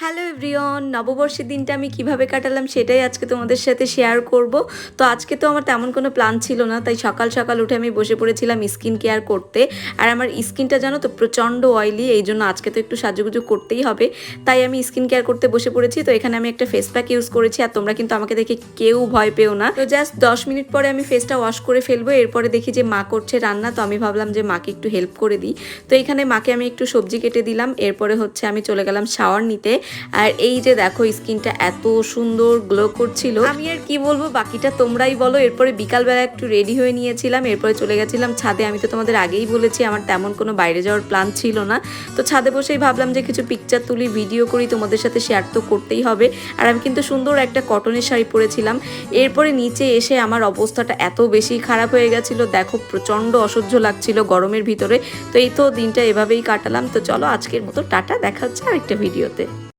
Hello everyone নববর্ষের দিনটা আমি কীভাবে কাটালাম সেটাই আজকে তোমাদের সাথে শেয়ার করব। তো আজকে তো আমার তেমন কোনো প্ল্যান ছিল না, তাই সকাল সকাল উঠে আমি বসে পড়েছিলাম স্কিন কেয়ার করতে। আর আমার স্কিনটা জানো তো প্রচণ্ড অয়েলি এই জন্য আজকে তো একটু সাজুগুজু করতেই হবে। তাই আমি স্কিন কেয়ার করতে বসে পড়েছি, তো এখানে আমি একটা ফেস প্যাক ইউজ করেছি, আর তোমরা কিন্তু আমাকে দেখে কেউ ভয় পেও না। তো জাস্ট দশ মিনিট পরে আমি ফেসটা ওয়াশ করে ফেলব, এরপরে দেখি যে মা করছে রান্না, তো আমি ভাবলাম যে মাকে একটু হেল্প করে দিই। তো এখানে মাকে আমি একটু সবজি কেটে দিলাম, এরপরে হচ্ছে আমি চলে গেলাম শাওয়ার নিতে। আর এই যে দেখো, স্কিনটা এত সুন্দর গ্লো করছিল। আমি আর কি বলব, বাকিটা তোমরাই বলো। এরপরে বিকালবেলা একটু রেডি হয়ে নিয়েছিলাম, এরপরে চলে গেছিলাম ছাদে। আমি তো তোমাদের আগেই বলেছি, আমার তেমন কোনো বাইরে যাওয়ার প্ল্যান ছিল না। তো ছাদে বসেই ভাবলাম যে কিছু পিকচার তুলি ভিডিও করি, তোমাদের সাথে শেয়ার তো করতেই হবে। আর আমি কিন্তু সুন্দর একটা কটনের শাড়ি পরেছিলাম। এরপরে নিচে এসে আমার অবস্থাটা এত বেশি খারাপ হয়ে গেছিল। দেখো, প্রচণ্ড অসহ্য লাগছিল গরমের ভিতরে। তো এই তো দিনটা এভাবেই কাটালাম। তো চলো, আজকের মতো টাটা, দেখা হচ্ছে আরেকটা ভিডিওতে